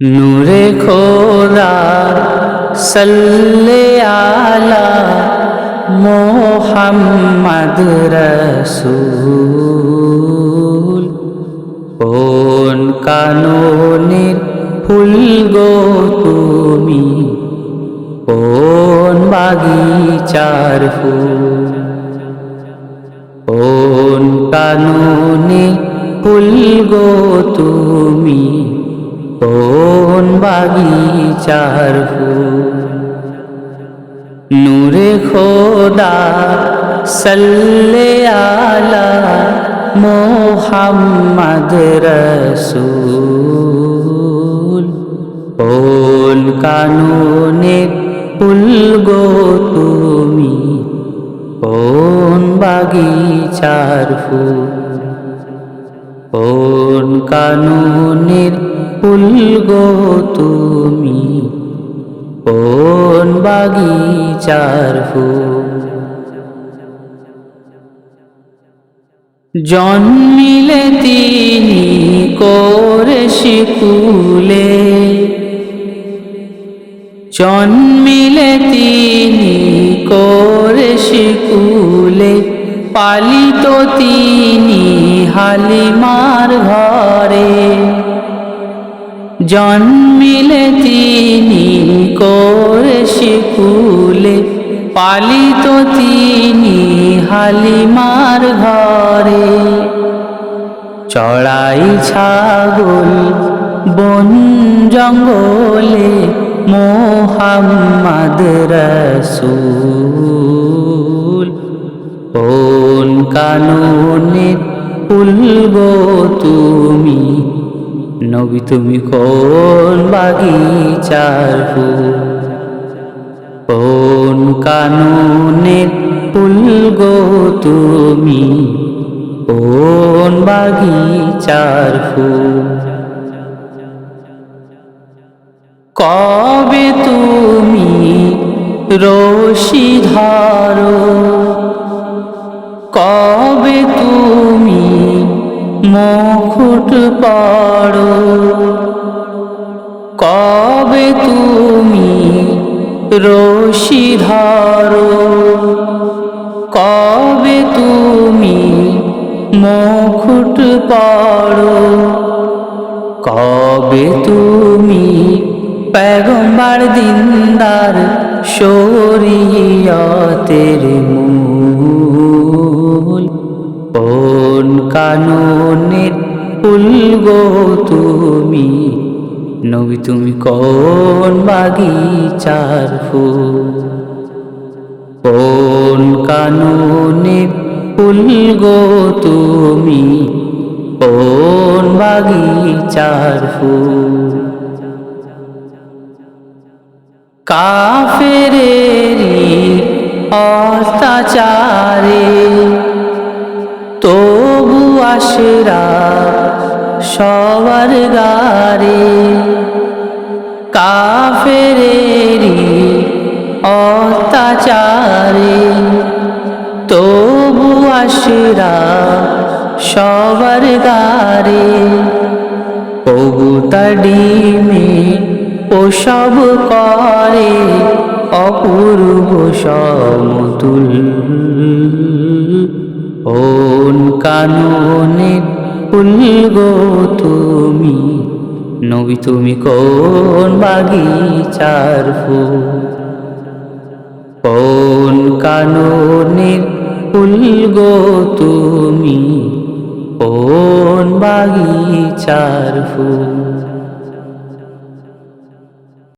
নূরে খোদা সাল্লে আলা মোহাম্মদ রসুল। কোন কাননের ফুল গো তুমি? কোন বাগিচার ফুল? কোন কাননে ফুল গো তুমি? কোন বাগিচার ফুল। নূরে খোদা সাল্লে আলা মোহাম্মদ রসুল। কোন কাননে ফুল গো তুমি? কোন বাগিচার ফুল? কোন কানুনের ফুল গো তুমি, কোন বাগিচার ফুল? জন্মিলে তিনি করে শিকুলে, জন্মিলে তিনি করে শিকুলে, পালিত তিনি হালিমার ঘরে। জন্মিলে তিনি করে শিকুলে পালিত তিনি হালিমার ঘরে। চড়াই ছাগল বন জঙ্গলে, মোহাম্মদ রসুল। কোন কাননে ফুল গো তুমি নবী তুমি কোন বাগিচার ফুল? কোন কাননে ফুল গো তুমি? কোন বাগিচার ফুল? কবে তুমি রশি ধারো? কবে মুখুট পড়ো। কবে তুমি রশি ধরো? কবে তুমি মুখুট পড়ো? কবে তুমি পেগম্বার দিনদার শরীয়তের কোন কাননের ফুল গো তুমি। নবী, তুমি কোন বাগিচার ফুল? কোন কাননের ফুল তুমি? কোন বাগিচার ফুল? কাফেরেরি অত্যাচারে আশরা সবার গারে কাফেরেরি অত্যাচারে। তবু আশরা সবার গারে কবুতাডিমে ওসব করে, অপূর্ব সমতুল। ওন কাননে কানুনে উলগো তুমি? নবী তুমি কোন বাগিচার ফুল? কোন কাননে ফুল গো তুমি? কোন বাগিচার ফুল?